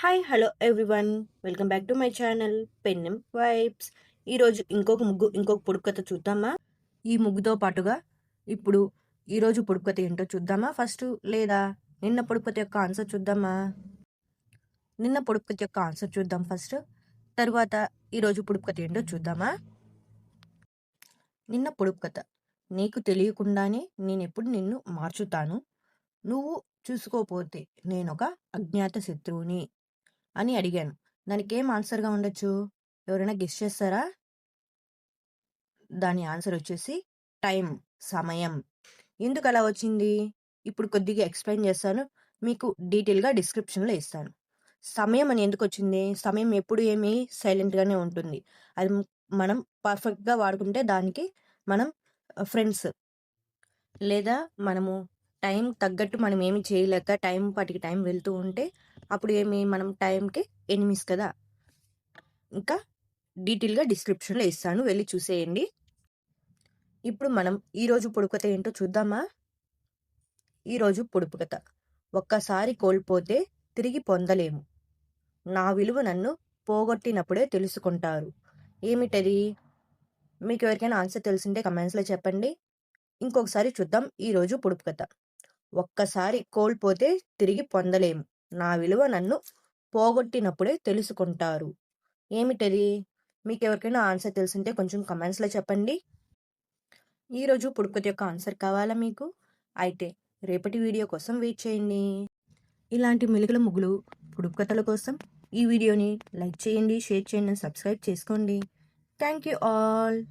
Hi hello everyone welcome back to my channel పెన్నెం vibes ఈరోజు ఇంకొక ముగ్గు ఇంకొక పొడుపు కథ చూద్దామా? ఈ ముగ్గుతో పాటుగా ఇప్పుడు ఈరోజు పొడుపు కథ ఏంటో చూద్దామా? ఫస్ట్ లేదా నిన్న పొడుపు కథ యొక్క ఆన్సర్ చూద్దామా? నిన్న పొడుపు కథ యొక్క ఆన్సర్ చూద్దాం ఫస్ట్ తర్వాత ఈరోజు పొడుపు కథ ఏంటో చూద్దామా? నిన్న పొడుపు కథ. నీకు తెలియకుండానే నేను ఎప్పుడు నిన్ను మార్చుతాను. నువ్వు చూసుకోపోతే నేనొక అజ్ఞాత శత్రువుని. అని అడిగాను. దానికి ఏం ఆన్సర్గా ఉండొచ్చు? ఎవరైనా గెస్ చేస్తారా? దాని ఆన్సర్ వచ్చేసి టైం సమయం. ఎందుకు అలా వచ్చింది? ఇప్పుడు కొద్దిగా ఎక్స్ప్లెయిన్ చేస్తాను. మీకు డీటెయిల్గా డిస్క్రిప్షన్లో ఇస్తాను. సమయం అని ఎందుకు వచ్చింది? సమయం ఎప్పుడు ఏమి సైలెంట్గానే ఉంటుంది. అది మనం పర్ఫెక్ట్గా వాడుకుంటే దానికి మనం ఫ్రెండ్స్ లేదా మనము టైం తగ్గట్టు మనం ఏమి చేయలేక టైం పాటికి టైం వెళ్తూ ఉంటే అప్పుడు ఏమి మనం టైంకి ఎనిమిస్ కదా. ఇంకా డీటెయిల్గా డిస్క్రిప్షన్లో ఇస్తాను. వెళ్ళి చూసేయండి. ఇప్పుడు మనం ఈరోజు పొడుపు ఏంటో చూద్దామా? ఈరోజు పొడుపుకథ ఒక్కసారి కోల్పోతే తిరిగి పొందలేము. నా విలువ నన్ను పోగొట్టినప్పుడే తెలుసుకుంటారు. ఏమిటది? మీకు ఎవరికైనా ఆన్సర్ తెలిసింటే కమెంట్స్లో చెప్పండి. ఇంకొకసారి చూద్దాం ఈరోజు పొడుపు కథ. ఒక్కసారి కోల్పోతే తిరిగి పొందలేము. నా విలువ నన్ను పోగొట్టినప్పుడే తెలుసుకుంటారు. ఏమిటది? మీకు ఎవరికైనా ఆన్సర్ తెలిసింటే కొంచెం కమెంట్స్లో చెప్పండి. ఈరోజు పొడుపు యొక్క ఆన్సర్ కావాలా మీకు? అయితే రేపటి వీడియో కోసం వెయిట్ చేయండి. ఇలాంటి మెలుగుల ముగ్గులు పొడుపు కోసం ఈ వీడియోని లైక్ చేయండి షేర్ చేయండి సబ్స్క్రైబ్ చేసుకోండి. Thank you all.